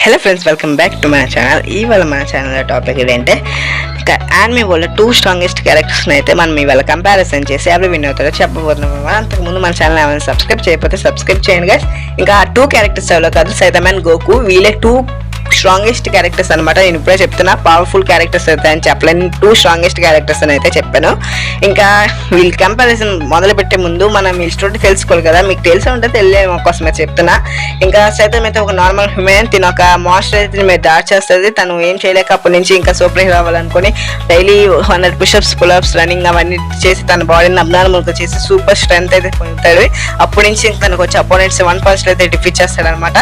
Hello friends welcome back to మన channel ఇవాళ మన ఛానల్ టాపిక్ ఏంటంటే యానిమే వల్ల టూ స్ట్రాంగెస్ట్ క్యారెక్టర్స్ని అయితే మనం ఇవాళ కంపారిజన్ చేసి ఎవరు విన్ అవుతారో చెప్పబోతున్నాం. అంతకుముందు మన ఛానల్ ఏమైనా సబ్స్క్రైబ్ చేయకపోతే సబ్స్క్రైబ్ చేయండి గా ఇంకా ఆ టూ క్యారెక్టర్స్ ఎవరో కాదు అండ్ గోకు వీళ్ళే టూ స్ట్రాంగెస్ట్ క్యారెక్టర్స్ అనమాట నేను ఇప్పుడే చెప్తున్నా పవర్ఫుల్ క్యారెక్టర్స్ అయితే అని చెప్పలేను. టూ స్ట్రాంగెస్ట్ క్యారెక్టర్స్ అని అయితే చెప్పాను. ఇంకా వీళ్ళ కంపారిజన్ మొదలు పెట్టే ముందు మనం వీళ్ళ స్టోరీ తెలుసుకోవాలి కదా. మీకు తెలిసి ఉంటే తెలియదు కోసమే చెప్తున్నా. ఇంకా సైతం అయితే ఒక నార్మల్ హ్యూమన్ తిన ఒక మాస్టర్ అయితే మీద దాడి చేస్తుంది. తను ఏం చేయలేక అప్పటి నుంచి ఇంకా super hero అవ్వాలనుకుని daily hundred pushups pullups running అవన్నీ చేసి తన బాడీని అబ్నార్మల్గా చేసి సూపర్ స్ట్రెంత్ అయితే పొందుతాడు. అప్పటి నుంచి తనకు వచ్చి అపోనెంట్స్ వన్ పంచ్ అయితే డిఫీట్ చేస్తాడు అనమాట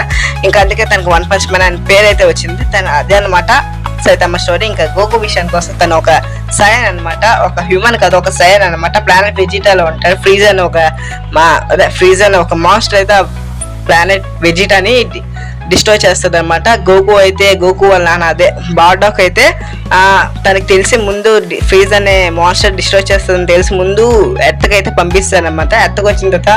ఇంకా అందుకే తనకు వన్ పంచ్ మ్యాన్ అని పేరు అయితే వచ్చింది. తను అదే అనమాట సైతమ్మ స్టోరీ ఇంకా గోకు విషయానికి వస్తే తను ఒక సయన్ అన్నమాట. ఒక హ్యూమన్ కాదు ఒక సయన్ అన్నమాట. ప్లానెట్ వెజిటాలో ఉంటాడు. ఫ్రీజ్ అని ఒక మా అదే ఫ్రీజ్ అని ఒక మాస్టర్ అయితే ప్లానెట్ వెజిటాని డిస్ట్రాయ్ చేస్తుంది అనమాట గోకు అయితే గోకు వాళ్ళ నాన్న అదే బార్డాక్ అయితే తనకి తెలిసి ముందు ఫ్రీజ్ అనే మాస్టర్ డిస్ట్రాయ్ చేస్తుందని తెలిసి ముందు ఎత్తకైతే అయితే పంపిస్తారనమాట ఎత్తకు వచ్చిన తర్వాత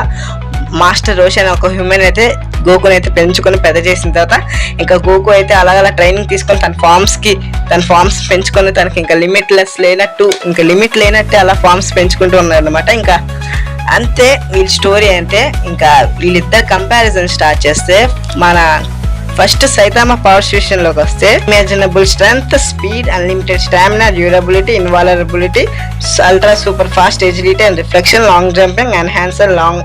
మాస్టర్ రోషన్ ఒక హ్యూమన్ అయితే గోకుని అయితే పెంచుకొని పెద్ద చేసిన తర్వాత ఇంకా గోకు అయితే అలాగలా ట్రైనింగ్ తీసుకొని తన ఫార్మ్స్కి తన ఫార్మ్స్ పెంచుకొని తనకి ఇంకా లిమిట్ లెస్ లేనట్టు ఇంకా లిమిట్ లేనట్టే అలా ఫార్మ్స్ పెంచుకుంటూ ఉన్నారు అనమాట ఇంకా అంతే వీళ్ళ స్టోరీ అంటే ఇంకా వీళ్ళిద్దరు కంపారిజన్ స్టార్ట్ చేస్తే మన ఫస్ట్ సైతామా పవర్లోకి వస్తే imaginable strength speed unlimited stamina durability invulnerability ultra super fast agility and reflection long jumping enhancer long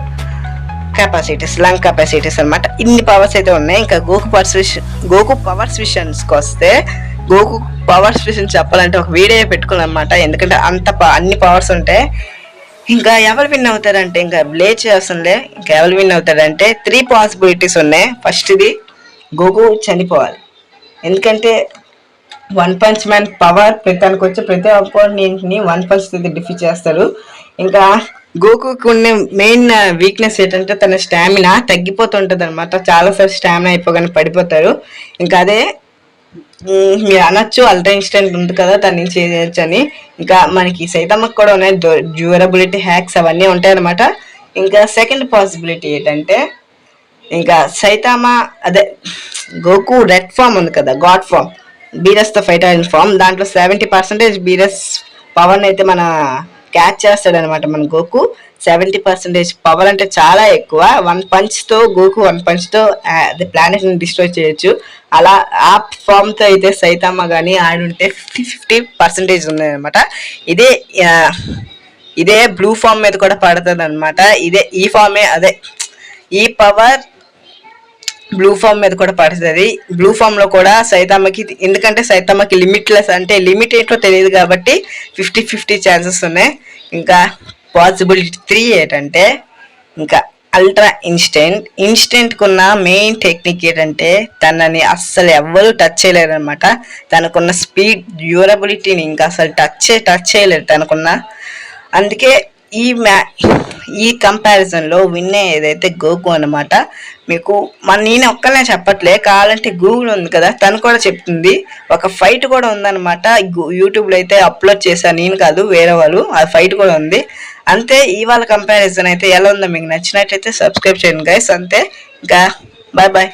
capacities lung capacities అన్నమాట. ఇన్ని పవర్స్ అయితే ఉన్నాయి. ఇంకా గోకు పవర్స్ విష- గోకు పవర్స్ విషయానికి వస్తే గోకు పవర్స్ విషయం చెప్పాలంటే ఒక వీడియో పెట్టుకున్నాను అనమాట ఎందుకంటే అంత ప- అన్ని పవర్స్ ఉంటాయి ఇంకా ఎవరు విన్ అవుతారంటే ఇంకా బ్లే చేస్తుండే ఇంకా ఎవరు విన్ అవుతారంటే త్రీ పాసిబిలిటీస్ ఉన్నాయి. ఫస్ట్ది గోకు చనిపోవాలి. ఎందుకంటే వన్ పంచ్ మ్యాన్ పవర్ తనకు వచ్చే ప్రతి అపోనెంట్ వన్ పంచ్తో డిఫీట్ చేస్తారు. ఇంకా గోకుకు ఉండే మెయిన్ వీక్నెస్ uh, ఏంటంటే తన స్టామినా తగ్గిపోతుంటది అనమాట చాలాసార్లు స్టామినా అయిపోగానే పడిపోతారు ఇంకా అదే మీరు అనొచ్చు అల్ట్రా ఇన్స్టెంట్ ఉంది కదా దాని నుంచి చేయొచ్చు అని. ఇంకా మనకి సైతమ్మకు కూడా ఉన్నాయి డ్యూరబిలిటీ హ్యాక్స్ అవన్నీ ఉంటాయి అనమాట ఇంకా సెకండ్ పాసిబిలిటీ ఏంటంటే ఇంకా సైతామ అదే గోకు రెడ్ ఫామ్ ఉంది కదా god form Beerus the fighter form దాంట్లో సెవెంటీ పర్సెంటేజ్ బీరస్ పవర్ అయితే మన క్యాచ్ చేస్తాడు అనమాట మన గోకు. సెవెంటీ పర్సెంటేజ్ పవర్ అంటే చాలా ఎక్కువ. వన్ పంచ్తో గోకు వన్ పంచ్తో అదే ప్లానెట్ని డిస్ట్రాయ్ చేయొచ్చు. అలా ఆ ఫామ్తో అయితే సైతామా కానీ ఆడుంటే ఫిఫ్టీ ఫిఫ్టీ పర్సెంటేజ్ ఉన్నాయన్నమాట. ఇదే ఇదే బ్లూ ఫామ్ మీద కూడా పడుతుంది అనమాట ఇదే ఈ ఫామే అదే ఈ పవర్ బ్లూ ఫామ్ మీద కూడా పడుతుంది. బ్లూ ఫామ్లో కూడా సైతమ్మకి ఎందుకంటే సైతమ్మకి లిమిట్లెస్ అంటే లిమిట్ ఏంటో తెలియదు కాబట్టి ఫిఫ్టీ ఫిఫ్టీ ఛాన్సెస్ ఉన్నాయి. ఇంకా పాసిబిలిటీ త్రీ ఏంటంటే ఇంకా అల్ట్రా ఇన్స్టెంట్ ఇన్స్టెంట్కున్న మెయిన్ టెక్నిక్ ఏంటంటే తనని అస్సలు ఎవ్వరూ టచ్ చేయలేరు అనమాట తనకున్న స్పీడ్ డ్యూరబిలిటీని ఇంకా అసలు టచ్ టచ్ చేయలేరు తనకున్న. అందుకే ఈ మ్యా ఈ కంపారిజన్లో విన్నే ఏదైతే గోకు అనమాట మీకు మన నేను ఒక్కనే చెప్పట్లే కావాలంటే గూగుల్ ఉంది కదా తను కూడా చెప్తుంది. ఒక ఫైట్ కూడా ఉందనమాట యూట్యూబ్లో అయితే అప్లోడ్ చేశాను నేను కాదు వేరే వాళ్ళు ఆ ఫైట్ కూడా ఉంది. అంతే ఇవాళ కంపారిజన్ అయితే ఎలా ఉందో మీకు నచ్చినట్టయితే సబ్స్క్రైబ్ చేయండి గైస్ అంతే ఇంకా బాయ్ బాయ్